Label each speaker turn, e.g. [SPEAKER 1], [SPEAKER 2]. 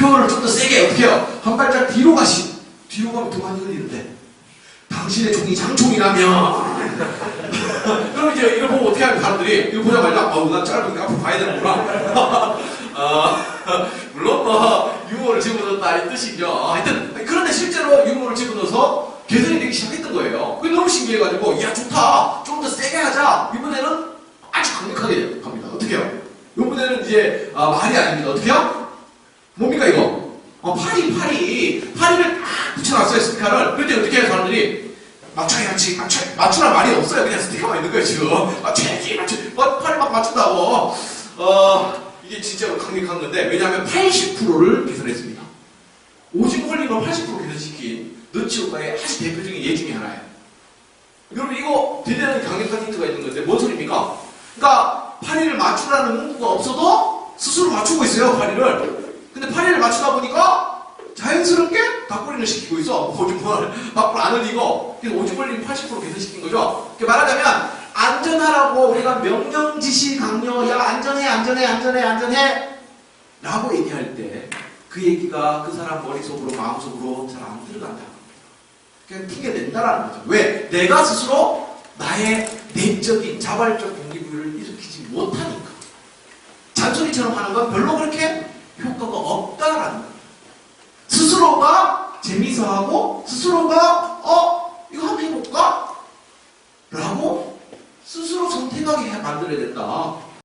[SPEAKER 1] 표현을 좀 더 세게 어떻게 해요? 한 발짝 뒤로 가시. 뒤로 가면 더 많이 흘리는데. 당신의 종이 장총이라면. 그럼 이제 이거 보고 어떻게 하는 사람들이 이거 보자마자 어우 난 짧으니까 앞으로 가야 되는구나. 어, 물론 뭐 유머를 집어넣었다 이 뜻이죠. 하여튼 그런데 실제로 유머를 집어넣어서 개선이 되기 시작했던 거예요. 그게 너무 신기해가지고 야 좋다 좀 더 세게 하자 이번에는 아주 강력하게 갑니다. 어떻게 해요? 이번에는 이제 아, 말이 아닙니다. 어떻게 해요? 뭡니까 이거? 어, 파리 파리. 파리를 딱 붙여놨어요 스티커를. 그때 어떻게 해요 사람들이? 맞춰야지 맞춰 맞추란 말이 없어요. 그냥 스티커만 있는 거예요 지금. 맞춰야지 맞춰. 어, 파리 막 맞춘다고. 어 이게 진짜로 강력한 건데 왜냐하면 80%를 개선했습니다. 오징어 걸리면 80% 개선시킨 너치 효과의 아주 대표적인 예 중에 하나예요. 여러분 이거 대단히 강력한 힌트가 있는 건데 뭔 소리입니까? 그러니까 파리를 맞추라는 문구가 없어도 스스로 맞추고 있어요 파리를 근데 파리를 맞추다 보니까 자연스럽게 닭꼬리를 시키고 있어. 오줌을 밖으로 안 흘리고. 그래서 오줌걸림 80% 개선시킨 거죠. 말하자면 안전하라고 우리가 명령 지시 강요 야 안전해 안전해 안전해 안전해 라고 얘기할 때 그 얘기가 그 사람 머릿속으로 마음속으로 잘 안 들어간다. 그냥 핑계댄다라는 거죠. 왜? 내가 스스로 나의 내적인 자발적 동기부여를 일으키지 못하니까. 잔소리처럼 하는 건 별로 그렇게 효과가 없다라는 거예요. 스스로가 재미있어 하고 스스로가 어 이거 한번 해볼까? 라고 스스로 선택하게 해- 만들어야 된다.